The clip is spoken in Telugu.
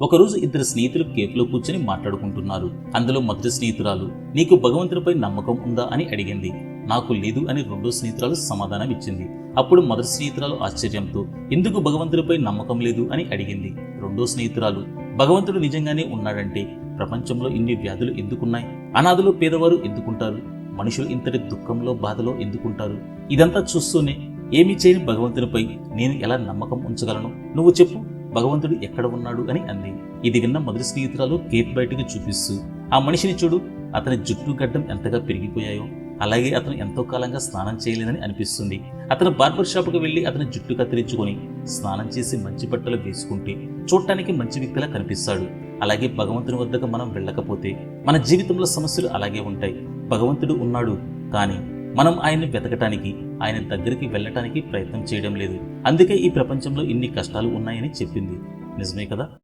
ఒకరోజు ఇద్దరు స్నేహితులు కేఫ్లో కూర్చొని మాట్లాడుకుంటున్నారు. అందులో మొదటి స్నేహితురాలు నీకు భగవంతుడిపై నమ్మకం ఉందా? అని అడిగింది. నాకు లేదు అని రెండో స్నేహితురాలు సమాధానం ఇచ్చింది. అప్పుడు మొదటి స్నేహితురాలు ఆశ్చర్యంతో ఎందుకు భగవంతుడిపై నమ్మకం లేదు? అని అడిగింది. రెండో స్నేహితురాలు భగవంతుడు నిజంగానే ఉన్నాడంటే ప్రపంచంలో ఇన్ని వ్యాధులు ఎందుకున్నాయి? అనాథలో పేదవారు ఎందుకుంటారు? మనుషులు ఇంతటి దుఃఖంలో బాధలో ఎందుకుంటారు? ఇదంతా చూస్తూనే ఏమీ చేయని భగవంతునిపై నేను ఎలా నమ్మకం ఉంచగలను? నువ్వు చెప్పు. భగవంతుడు ఎక్కడ ఉన్నాడు అని అంది. ఇది విన్న మొదటి స్నేహితురాలు కేక్ బయటకు చూపిస్తూ ఆ మనిషిని చూడు అతని జుట్టు గడ్డం ఎంతగా పెరిగిపోయాయో అలాగే అతను ఎంతో కాలంగా స్నానం చేయలేదని అనిపిస్తుంది. అతను బార్బర్ షాప్కి వెళ్ళి అతని జుట్టు కత్తిరించుకొని స్నానం చేసి మంచి బట్టలు వేసుకుంటే చూడటానికి మంచి వ్యక్తిలా కనిపిస్తాడు. అలాగే భగవంతుని వద్దకు మనం వెళ్ళకపోతే మన జీవితంలో సమస్యలు అలాగే ఉంటాయి. భగవంతుడు ఉన్నాడు కానీ మనం ఆయన్ని వెతకటానికి ఆయన దగ్గరికి వెళ్ళటానికి ప్రయత్నం చేయడం లేదు. అందుకే ఈ ప్రపంచంలో ఇన్ని కష్టాలు ఉన్నాయని చెప్పింది. నిజమే కదా?